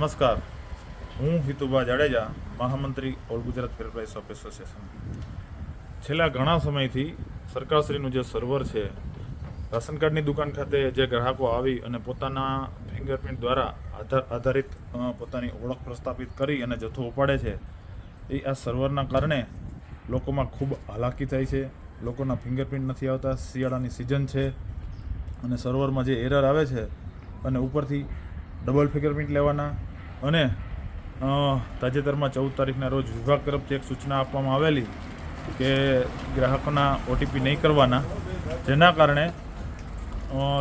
નમસ્કાર. હું હિતુભા જાડેજા, મહામંત્રી all Gujarat fair price of association. છેલ્લા ઘણા સમયથી સરકારશ્રીનું જે સર્વર છે, રાશન કાર્ડની દુકાન ખાતે જે ગ્રાહકો આવી અને પોતાના ફિંગરપ્રિન્ટ દ્વારા આધાર, આધારિત પોતાની ઓળખ પ્રસ્થાપિત કરી અને જથ્થો ઉપાડે છે, એ આ સર્વરના કારણે લોકોમાં ખૂબ હાલાકી થાય છે. લોકોના ફિંગરપ્રિન્ટ નથી આવતા, શિયાળાની સિઝન છે અને સર્વરમાં જે એરર આવે છે અને ઉપરથી ડબલ ફિંગરપ્રિન્ટ લેવાના અને તાજેતરમાં ચૌદ તારીખના રોજ વિભાગ તરફથી એક સૂચના આપવામાં આવેલી કે ગ્રાહકોના ઓટીપી નહીં કરવાના, જેના કારણે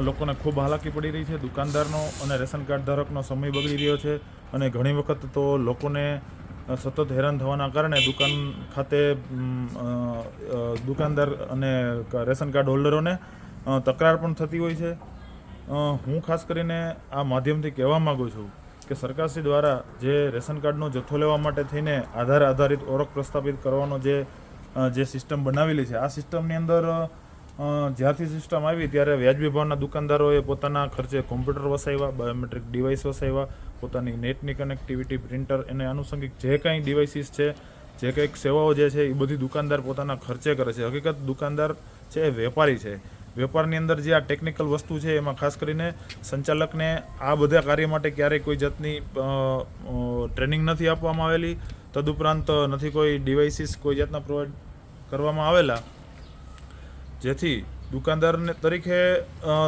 લોકોને ખૂબ હાલાકી પડી રહી છે, દુકાનદારનો અને રેશન કાર્ડ ધારકનો સમય બગડી રહ્યો છે અને ઘણી વખત તો લોકોને સતત હેરાન થવાના કારણે દુકાન ખાતે દુકાનદાર અને રેશન કાર્ડ હોલ્ડરોને તકરાર પણ થતી હોય છે. હું ખાસ કરીને આ માધ્યમથી કહેવા માગું છું કે સરકારશ્રી દ્વારા જે રેશન કાર્ડનો જથ્થો લેવા માટે થઈને આધાર આધારિત ઓળખ પ્રસ્થાપિત કરવાનો જે જે સિસ્ટમ બનાવેલી છે, આ સિસ્ટમની અંદર જ્યારથી સિસ્ટમ આવી ત્યારે વ્યાજબી ભાવના દુકાનદારોએ પોતાના ખર્ચે કોમ્પ્યુટર વસાવ્યા, બાયોમેટ્રિક ડિવાઇસ વસાવ્યા, પોતાની નેટની કનેક્ટિવિટી, પ્રિન્ટર એને આનુષંગિક જે કાંઈ ડિવાઇસીસ છે, જે કંઈક સેવાઓ જે છે એ બધી દુકાનદાર પોતાના ખર્ચે કરે છે. હકીકત દુકાનદાર છે એ વેપારી છે. વેપારની અંદર જે આ ટેકનિકલ વસ્તુ છે એમાં ખાસ કરીને સંચાલકને આ બધા કાર્ય માટે ક્યારેય કોઈ જાતની ટ્રેનિંગ નથી આપવામાં આવેલી. તદુપરાંત નથી કોઈ ડિવાઇસીસ કોઈ જાતના પ્રોવાઈડ કરવામાં આવેલા. જેથી દુકાનદારને, તરીકે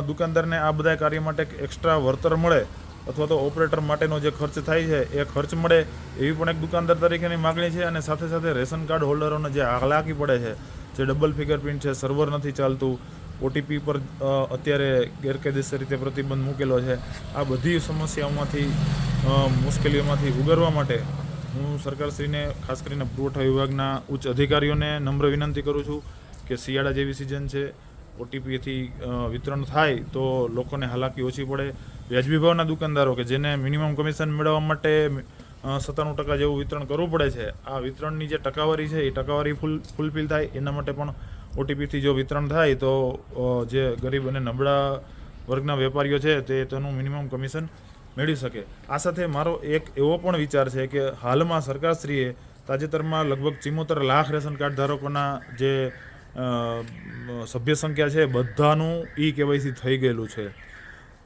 દુકાનદારને આ બધા કાર્ય માટે એક્સ્ટ્રા વળતર મળે અથવા તો ઓપરેટર માટેનો જે ખર્ચ થાય છે એ ખર્ચ મળે એવી પણ એક દુકાનદાર તરીકેની માગણી છે અને સાથે સાથે રેશન કાર્ડ હોલ્ડરોને જે હાલાકી પડે છે, જે ડબલ ફિગરપ્રિન્ટ છે સર્વર નથી ચાલતું ઓટીપી પર અત્યારે ગેરકાયદેસર રીતે પ્રતિબંધ મૂકેલો છે. આ બધી સમસ્યાઓમાંથી મુશ્કેલીઓમાંથી ઉગરવા માટે હું સરકારશ્રીને, ખાસ કરીને પુરવઠા વિભાગના ઉચ્ચ અધિકારીઓને નમ્ર વિનંતી કરું છું કે શિયાળા જેવી સિઝન છે, ઓટીપીથી વિતરણ થાય તો લોકોને હાલાકી ઓછી પડે. વ્યાજબી ભાવના દુકાનદારો કે જેને મિનિમમ કમિશન મેળવવા માટે સત્તાણું ટકા જેવું વિતરણ કરવું પડે છે, આ વિતરણની જે ટકાવારી છે, એ ટકાવારી ફૂલ, ફૂલફિલ થાય. એના માટે પણ ઓટીપીથી જો વિતરણ થાય તો જે ગરીબ અને નબળા વર્ગના વેપારીઓ છે તે તેનું મિનિમમ કમિશન મેળવી શકે. આ સાથે મારો એક એવો પણ વિચાર છે કે હાલમાં સરકારશ્રીએ તાજેતરમાં લગભગ ચિમોતેર લાખ રેશન કાર્ડ ધારકોના જે સભ્ય સંખ્યા છે બધાનું ઈ કેવાયસી થઈ ગયેલું છે.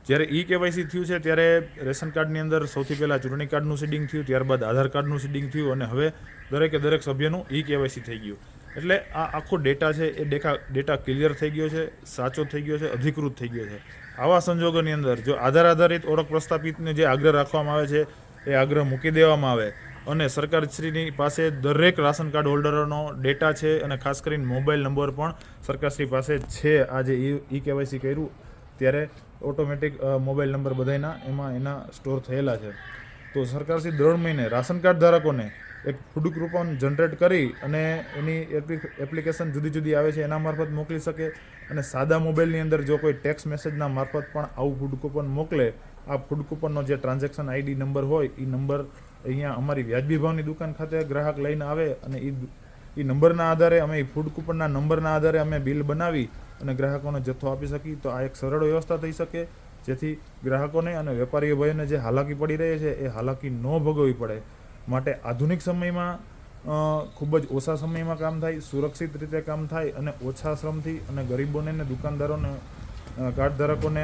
જ્યારે ઈ કેવાયસી થયું છે ત્યારે રેશન કાર્ડની અંદર સૌથી પહેલાં ચૂંટણી કાર્ડનું સીડિંગ થયું, ત્યારબાદ આધાર કાર્ડનું સીડિંગ થયું અને હવે દરેકે દરેક સભ્યનું ઈ કેવાયસી થઈ ગયું. એટલે આ આખો ડેટા છે એ ડેટા ડેટા ક્લિયર થઈ ગયો છે, સાચો થઈ ગયો છે, અધિકૃત થઈ ગયો છે. આવા સંજોગોની અંદર જો આધાર આધારિત ઓળખ પ્રસ્થાપિતને જે આગ્રહ રાખવામાં આવે છે, એ આગ્રહ મૂકી દેવામાં આવે. અને સરકારશ્રીની પાસે દરેક રાશન કાર્ડ હોલ્ડરોનો ડેટા છે અને ખાસ કરીને મોબાઈલ નંબર પણ સરકારશ્રી પાસે છે. આ જે ઈ કેવાયસી કર્યું, ત્યારે ઓટોમેટિક મોબાઈલ નંબર બધાયના એમાં એના સ્ટોર થયેલા છે. તો સરકારશ્રી દર મહિને રાશન કાર્ડ ધારકોને એક ફૂડ કૂપન જનરેટ કરી અને એની એપ્લિ- એપ્લિકેશન જુદી જુદી આવે છે એના મારફત મોકલી શકે અને સાદા મોબાઈલની અંદર જો કોઈ ટેક્સ મેસેજના મારફત પણ આવું ફૂડ કૂપન મોકલે, આ ફૂડ કૂપનનો જે ટ્રાન્ઝેક્શન આઈડી નંબર હોય એ નંબર અહીંયા અમારી વ્યાજબી ભાવની દુકાન ખાતે ગ્રાહક લઈને આવે અને એ એ નંબરના આધારે અમે એ ફૂડ કૂપનના નંબરના આધારે અમે બિલ બનાવી અને ગ્રાહકોને જથ્થો આપી શકીએ, તો આ એક સરળ વ્યવસ્થા થઈ શકે, જેથી ગ્રાહકોને અને વેપારીઓ ભાઈઓને જે હાલાકી પડી રહી છે, એ હાલાકી ન ભોગવવી પડે. માટે આધુનિક સમયમાં ખૂબ જ ઓછા સમયમાં કામ થાય, સુરક્ષિત રીતે કામ થાય અને ઓછા શ્રમથી અને ગરીબોને અને દુકાનદારોને કાર્ડ ધારકોને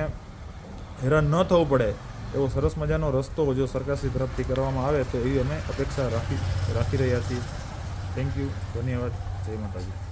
હેરાન ન થવું પડે એવો સરસ મજાનો રસ્તો જો સરકારશ્રી તરફથી કરવામાં આવે તો એવી અમે અપેક્ષા રાખી રાખી રહ્યા છીએ. થેન્ક યુ ધન્યવાદ. જય માતાજી.